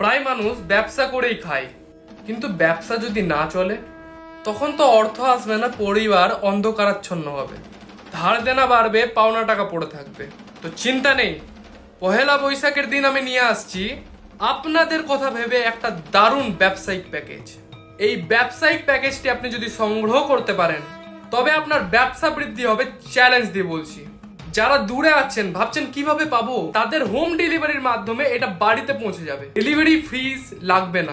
প্রায় মানুষ ব্যবসা করেই খায়। কিন্তু ব্যবসা যদি না চলে, তখন তো অর্থ আসবে না, পরিবার অন্ধকারাচ্ছন্ন হবে। ধার দেনা বাড়বে, পাওনা টাকা পড়ে থাকবে। তো চিন্তা নেই, পহেলা বৈশাখের দিন আমি নিয়ে আসছি আপনাদের কথা ভেবে একটা দারুণ ব্যবসায়িক প্যাকেজ। এই ব্যবসায়িক প্যাকেজটি আপনি যদি সংগ্রহ করতে পারেন, তবে আপনার ব্যবসা বৃদ্ধি হবে চ্যালেঞ্জ দিয়ে বলছি। যারা দূরে আছেন, ভাবছেন কীভাবে পাবো, তাদের হোম ডেলিভারির মাধ্যমে এটা বাড়িতে পৌঁছে যাবে। ডেলিভারি ফিস লাগবে না।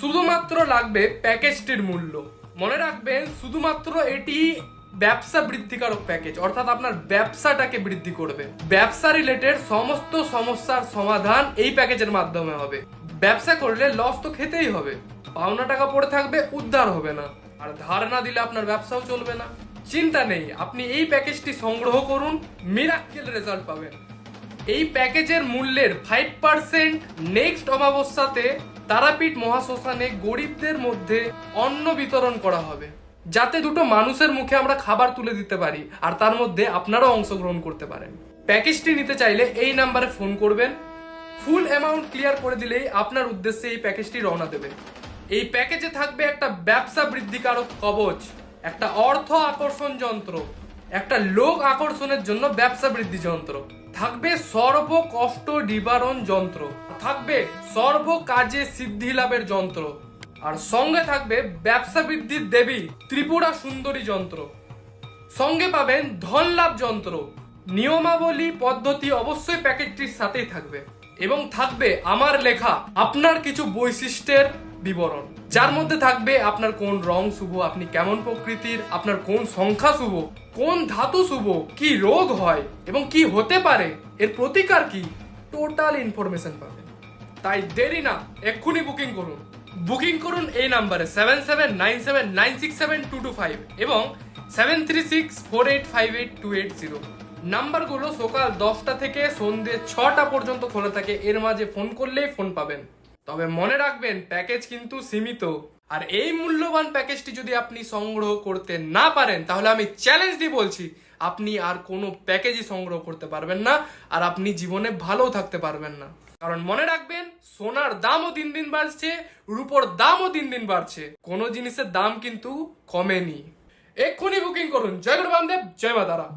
শুধুমাত্র লাগবে প্যাকেজটির মূল্য। মনে রাখবেন, শুধুমাত্র এটি ব্যবসা বৃদ্ধিকারক প্যাকেজ অর্থাৎ আপনার ব্যবসাটাকে বৃদ্ধি করবে। ব্যবসা রিলেটেড সমস্ত সমস্যার সমাধান এই প্যাকেজের মাধ্যমে হবে। ব্যবসা করলে লস তো খেতেই হবে। পাওনা টাকা পড়ে থাকবে, উদ্ধার হবে না। আর ধার না দিলে আপনার ব্যবসাও চলবে না। চিন্তা নেই, আপনি এই প্যাকেজটি সংগ্রহ করুন মিরাক্কেল রেজাল্ট পাবেন। এই প্যাকেজের মূল্যের ফাইভ পার্সেন্ট নেক্সট অমাবস্যাতে তারাপীঠ মহাশ্মশানে গরিবদের মধ্যে অন্ন বিতরণ করা হবে, যাতে দুটো মানুষের মুখে আমরা খাবার তুলে দিতে পারি, আর তার মধ্যে আপনারাও অংশগ্রহণ করতে পারেন। প্যাকেজটি নিতে চাইলে এই নাম্বারে ফোন করবেন। ফুল অ্যামাউন্ট ক্লিয়ার করে দিলেই আপনার উদ্দেশ্যে এই প্যাকেজটি রওনা দেবে। এই প্যাকেজে থাকবে একটা ব্যবসা বৃদ্ধিকারক কবচ। একটা অর্থ আকর্ষণ যন্ত্র, একটা লোক আকর্ষণের জন্য ব্যবসা বৃদ্ধি যন্ত্র। থাকবে সর্ব কষ্ট নিবারণ যন্ত্র, থাকবে সর্ব কাজে সিদ্ধি লাভের যন্ত্র, আর সঙ্গে থাকবে ব্যবসা বৃদ্ধির দেবী ত্রিপুরা সুন্দরী যন্ত্র। সঙ্গে পাবেন ধন লাভ যন্ত্র, নিয়মাবলী পদ্ধতি অবশ্যই প্যাকেটটির সাথেই থাকবে, এবং থাকবে আমার লেখা আপনার কিছু বৈশিষ্ট্যের বিবরণ। যার মধ্যে থাকবে আপনার কোন রং শুভ, আপনি কেমন প্রকৃতির, আপনার কোন সংখ্যা শুভ, কোন ধাতু শুভ, কি রোগ হয় এবং কি হতে পারে, এর প্রতিকার কি? টোটাল ইনফরমেশন পাবেন। তাই দেরি না, এক্ষুনি বুকিং করুন। বুকিং করুন এই নাম্বারে seven seven nine seven nine six seven two two five এবং seven three six four eight five eight two eight zero নাম্বারগুলো সকাল দশটা থেকে সন্ধ্যে ছটা পর্যন্ত খোলা থাকে, এর মাঝে ফোন করলেই ফোন পাবেন। তবে মনে রাখবেন প্যাকেজ কিন্তু সীমিত। আর এই মূল্যবান প্যাকেজটি যদি আপনি সংগ্রহ করতে না পারেন, তাহলে আমি চ্যালেঞ্জ দিয়ে বলছি, আপনি আর কোনো প্যাকেজই সংগ্রহ করতে পারবেন না, আর আপনি জীবনে ভালো থাকতে পারবেন না। কারণ মনে রাখবেন, সোনার দামও দিন দিন বাড়ছে, রূপোর দামও দিন দিন বাড়ছে। কোনো জিনিসের দাম কিন্তু কমেনি। এক্ষুনি বুকিং করুন। জয় গুরু বামদেব, জয় মা তারা।